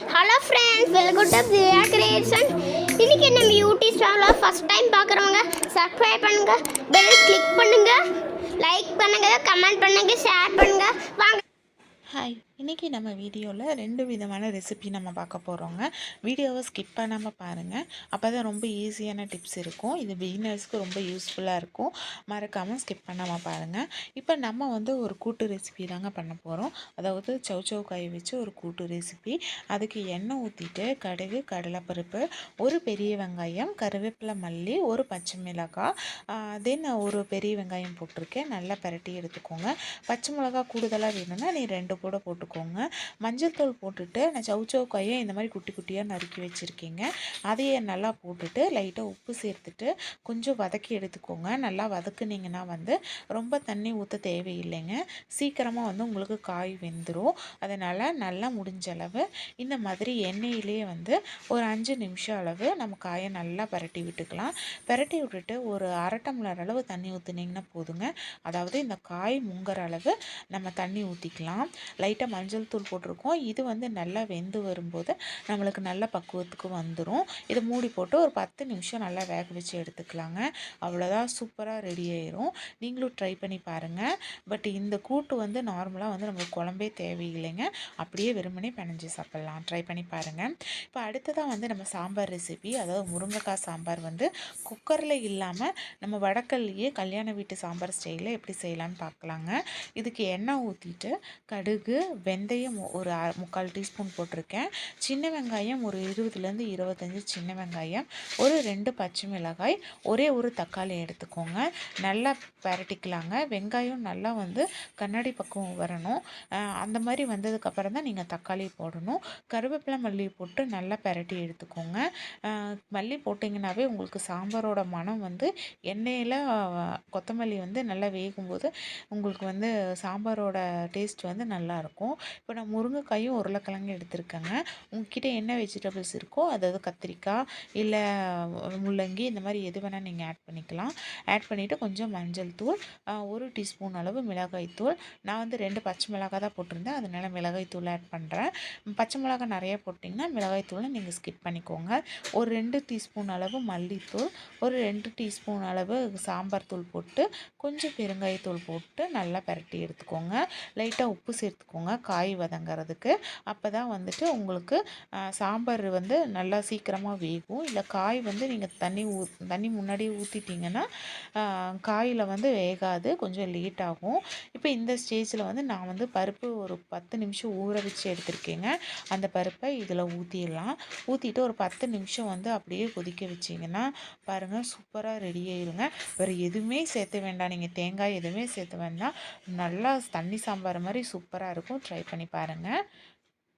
Hello friends welcome to Priya creation இன்னைக்கு நம்ம YouTube சேனலை ஃபர்ஸ்ட் டைம் பார்க்குறவங்க சப்ஸ்கிரைப் பண்ணுங்க பெல் கிளிக் பண்ணுங்க லைக் பண்ணுங்க கமெண்ட் பண்ணுங்க ஷேர் பண்ணுங்க. வாங்க ஹாய் இன்றைக்கி நம்ம வீடியோவில் ரெண்டு விதமான ரெசிபி நம்ம பார்க்க போகிறோங்க வீடியோவை ஸ்கிப் பண்ணாமல் பாருங்கள் அப்போ தான் ரொம்ப ஈஸியான டிப்ஸ் இருக்கும். இது பிகினர்ஸ்க்கு ரொம்ப யூஸ்ஃபுல்லாக இருக்கும். மறக்காமல் ஸ்கிப் பண்ணாமல் பாருங்கள் இப்போ நம்ம வந்து ஒரு கூட்டு ரெசிபி தாங்க பண்ண போகிறோம் அதாவது சௌச்சௌ காய் வச்சு ஒரு கூட்டு ரெசிபி அதுக்கு எண்ணெய் ஊற்றிட்டு கடுகு கடலைப்பருப்பு ஒரு பெரிய வெங்காயம் கருவேப்பிலை மல்லி ஒரு பச்சை மிளகாய் தென் ஒரு பெரிய வெங்காயம் போட்டிருக்கேன். நல்லா பரட்டி எடுத்துக்கோங்க. பச்சை மிளகா கூடுதலாக வேணும்னா நீ ரெண்டு கூட போட்டுக்கோங்க. மஞ்சள் தூள் போட்டுட்டு நான் சவு காயை இந்த மாதிரி குட்டி குட்டியாக நறுக்கி வச்சுருக்கீங்க. அதையே நல்லா போட்டுட்டு லைட்டாக உப்பு சேர்த்துட்டு கொஞ்சம் வதக்கி எடுத்துக்கோங்க. நல்லா வதக்குனீங்கன்னா வந்து ரொம்ப தண்ணி ஊற்ற தேவையில்லைங்க. சீக்கிரமாக வந்து உங்களுக்கு காய் வெந்துடும் அதனால் நல்லா முடிஞ்ச அளவு இந்த மாதிரி எண்ணெயிலேயே வந்து ஒரு அஞ்சு நிமிஷம் அளவு நம்ம காயை நல்லா பரட்டி விட்டுக்கலாம். பரட்டி விட்டுட்டு ஒரு அரை டம்ளர் அளவு தண்ணி ஊற்றுனீங்கன்னா போதுங்க. அதாவது இந்த காய் முங்குற அளவு நம்ம தண்ணி ஊற்றிக்கலாம் லைட்டாக மஞ்சள் தூள் போட்டிருக்கோம். இது வந்து நல்லா வெந்து வரும்போது நம்மளுக்கு நல்ல பக்குவத்துக்கு வந்துடும் இதை மூடி போட்டு ஒரு பத்து நிமிஷம் நல்லா வேக வச்சு எடுத்துக்கலாங்க. அவ்வளோதான் சூப்பராக ரெடி ஆயிரும். நீங்களும் ட்ரை பண்ணி பாருங்கள் பட் இந்த கூட்டு வந்து நார்மலாக வந்து நம்மளுக்கு குழம்பே தேவையில்லைங்க. அப்படியே வெறுமனே பிணைஞ்சு சாப்பிட்லாம். ட்ரை பண்ணி பாருங்கள் இப்போ அடுத்ததாக வந்து நம்ம சாம்பார் ரெசிபி அதாவது முருங்கைக்காய் சாம்பார் வந்து குக்கரில் இல்லாமல் நம்ம வடக்கல்லையே கல்யாண வீட்டு சாம்பார் ஸ்டைலில் எப்படி செய்யலான்னு பார்க்கலாங்க இதுக்கு எண்ணெய் ஊற்றிட்டு கடுகு வெந்தயம் ஒரு முக்கால் டீஸ்பூன் போட்டிருக்கேன். சின்ன வெங்காயம் ஒரு இருபதுலேருந்து இருபத்தஞ்சி சின்ன வெங்காயம் ஒரு ரெண்டு பச்சை மிளகாய் ஒரே ஒரு தக்காளி எடுத்துக்கோங்க. நல்லா பரட்டிக்கலாங்க. வெங்காயம் நல்லா வந்து கண்ணாடி பக்கம் வரணும். அந்த மாதிரி வந்ததுக்கப்புறம் தான் நீங்கள் தக்காளி போடணும். கருவேப்பிலை மல்லி போட்டு நல்லா பரட்டி எடுத்துக்கோங்க. மல்லி போட்டிங்கனாவே உங்களுக்கு சாம்பாரோட மனம் வந்து எண்ணெயில் கொத்தமல்லி வந்து நல்லா வேகும்போது உங்களுக்கு வந்து சாம்பாரோட டேஸ்ட் வந்து நல்லா நல்லாயிருக்கும் இப்போ நான் முருங்கைக்காயும் உருளைக்கிழங்கு எடுத்திருக்கேங்க. உங்ககிட்ட என்ன வெஜிடபிள்ஸ் இருக்கோ அதாவது கத்திரிக்காய் இல்லை முள்ளங்கி இந்த மாதிரி எது வேணால் நீங்கள் ஆட் பண்ணிக்கலாம். ஆட் பண்ணிவிட்டு கொஞ்சம் மஞ்சள் தூள் ஒரு டீஸ்பூன் அளவு மிளகாய் தூள். நான் வந்து ரெண்டு பச்சை மிளகாய் தான் போட்டிருந்தேன். அதனால மிளகாய் தூள் ஆட் பண்ணுறேன் பச்சை மிளகாய் நிறைய போட்டிங்கன்னா மிளகாய் தூளை நீங்கள் ஸ்கிப் பண்ணிக்கோங்க. ஒரு ரெண்டு டீஸ்பூன் அளவு மல்லித்தூள் ஒரு ரெண்டு டீஸ்பூன் அளவு சாம்பார் தூள் போட்டு கொஞ்சம் பெருங்காயத்தூள் போட்டு நல்லா பரட்டி எடுத்துக்கோங்க. லைட்டாக உப்பு சேர்த்துக்கோங்க. காய் வதங்கிறதுக்கு. அப்போ தான் வந்துட்டு உங்களுக்கு சாம்பார் வந்து நல்லா சீக்கிரமாக வேகும். இல்லை காய் வந்து நீங்கள் தண்ணி ஊ தண்ணி முன்னாடியே ஊற்றிட்டிங்கன்னா காயில் வந்து வேகாது. கொஞ்சம் லேட் ஆகும். இப்போ இந்த ஸ்டேஜில் வந்து நான் வந்து பருப்பு ஒரு பத்து நிமிஷம் ஊற வச்சு எடுத்திருக்கேங்க. அந்த பருப்பை இதில் ஊற்றிடலாம் ஊற்றிட்டு ஒரு பத்து நிமிஷம் வந்து அப்படியே கொதிக்க வச்சிங்கன்னா பாருங்கள் சூப்பராக ரெடி ஆயிருங்க. வேறு எதுவுமே சேர்த்த வேண்டாம். நீங்கள் தேங்காய் எதுவுமே சேர்த்த வேண்டாம். நல்லா தண்ணி சாம்பார் மாதிரி சூப்பராக இருக்கும். இருக்கும். ட்ரை பண்ணி பாருங்கள்